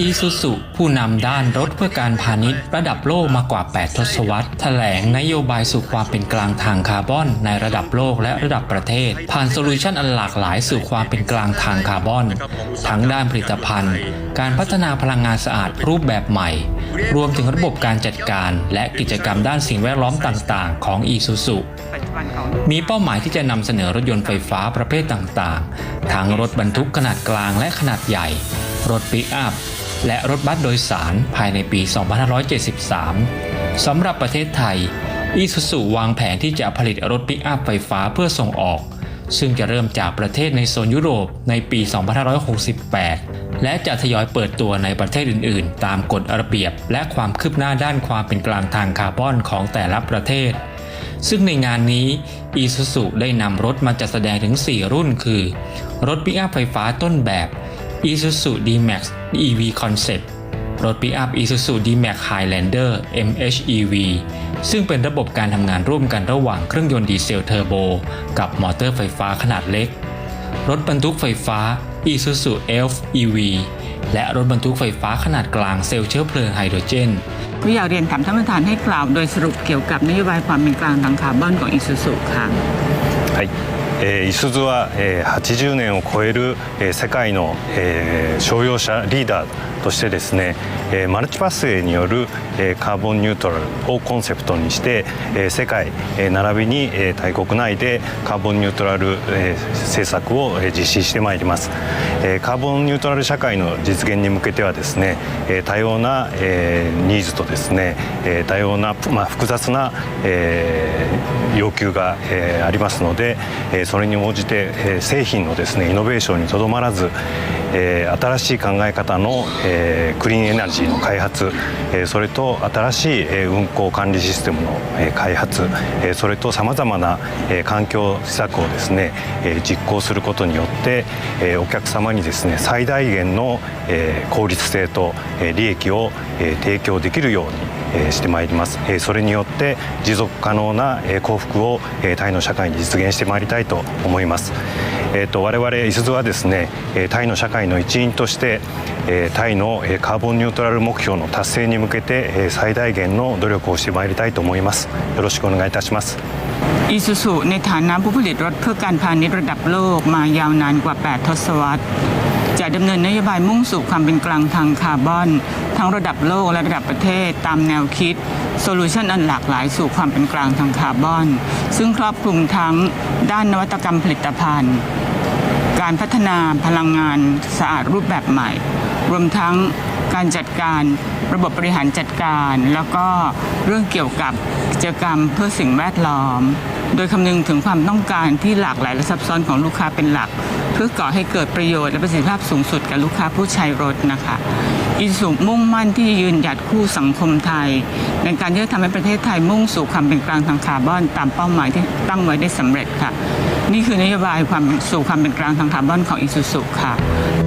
อีซูซุผู้นำด้านรถเพื่อการพาณิชย์ ระดับโลกมากว่า 8 ทศวรรษ แถลงนโยบายสู่ความเป็นกลางทางคาร์บอน ในระดับโลกและระดับประเทศ ผ่านโซลูชันอันหลากหลายสู่ความเป็นกลางทางคาร์บอน ทั้งด้านผลิตภัณฑ์ การพัฒนาพลังงานสะอาดรูปแบบใหม่ รวมถึงระบบการจัดการ และกิจกรรมด้านสิ่งแวดล้อมต่างๆ ของอีซูซุมีเป้าหมายที่จะนำเสนอรถยนต์ไฟฟ้าประเภทต่างๆ ทั้งรถบรรทุกขนาดกลางและขนาดใหญ่ รถปิกอัพ และรถบัสโดยสารภายในปี 2573 สำหรับประเทศไทย อีซูซูวางแผนที่จะผลิตรถปิกอัพไฟฟ้าเพื่อส่งออก ซึ่งจะเริ่มจากประเทศในโซนยุโรปในปี 2568 และจะทยอยเปิดตัวในประเทศอื่น ๆ ตามกฎระเบียบ และความคืบหน้าด้านความเป็นกลางทางคาร์บอนของแต่ละประเทศ ซึ่งในงานนี้ Isuzu ได้นำรถมาจัดแสดงถึง 4 รุ่น คือ รถปิกอัพไฟฟ้าต้นแบบ Isuzu D-Max EV Concept รถปิกอัพ Isuzu D-Max Highlander MHEV ซึ่งเป็นระบบการทำงานร่วมกันระหว่างเครื่องยนต์ดีเซลเทอร์โบ กับมอเตอร์ไฟฟ้าขนาดเล็ก รถบรรทุกไฟฟ้า Isuzu Elf EV และรถบรรทุกไฟฟ้าขนาดกลางเซลล์เชื้อเพลิงไฮโดรเจนก็อยากเรียนถามท่านประธานให้กล่าวโดยสรุปเกี่ยวกับนโยบายความเป็นกลางทางคาร์บอนของอิซูซุค่ะはい、えー、いすゞは、えー、80年を超える、えー、世界の、えー、商用車リーダーとしてですね、えー、マルチパスウェイによる、えー、カーボンニュートラルをコンセプトにして、えー、世界、えー、並びに、えー、大国内でカーボンニュートラル、えー、政策を、えー、実施してまいります、えー、カーボンニュートラル社会の実現に向けてはですね、えー、多様な、えー、ニーズとですね、えー、多様な、まあ、複雑な、えー、要求が、え、ありますので、え、それに応じて、え、製品のですねイノベーションにとどまらず、え、新しい考え方の、え、クリーンエナジーの開発、え、それと新しい、え、運行管理システムの、え、開発、え、それとさまざまな、え、環境施策をですね、え、実行することによって、え、お客様にですね最大限の、え、効率性と、え、利益を、え、提供できるようにしてまいります、えーそれによって持続可能なえー幸福をえータイの社会に実現してまいりたいと思います、えー、と我々いすゞはですねえータイの社会の一員としてえータイのえーカーボンニュートラル目標の達成に向けてえー最大限の努力をしてまいりたいと思いますよろしくお願いいたします อิซูซุในฐานะผู้ผลิตรถเพื่อการพาณิชย์ระดับโลกมายาวนานกว่า 8 ทศวรรษ จะดำเนินนโยบายมุ่งสู่ความเป็นกลางทางคาร์บอน ทั้งระดับโลกและระดับประเทศตามแนวคิดโซลูชันอันหลากหลายสู่ความเป็นกลางทางคาร์บอน ซึ่งครอบคลุมทั้งด้านนวัตกรรมผลิตภัณฑ์ การพัฒนาพลังงานสะอาดรูปแบบใหม่ รวมทั้งการจัดการระบบบริหารจัดการ แล้วก็เรื่องเกี่ยวกับกิจกรรมเพื่อสิ่งแวดล้อม โดยคำนึงถึงความต้องการที่หลากหลายและซับซ้อนของลูกค้าเป็นหลัก เพื่อก่อให้เกิดประโยชน์และประสิทธิภาพสูงสุดกับลูกค้าผู้ใช้รถนะคะ อิสุมุ่งมั่นที่ยืนหยัดคู่สังคมไทย ในการที่จะทำให้ประเทศไทยมุ่งสู่ความเป็นกลางทางคาร์บอนตามเป้าหมายที่ตั้งไว้ได้สำเร็จค่ะ นี่คือนโยบายความสู่ความเป็นกลางทางคาร์บอนของอิสุสุค่ะ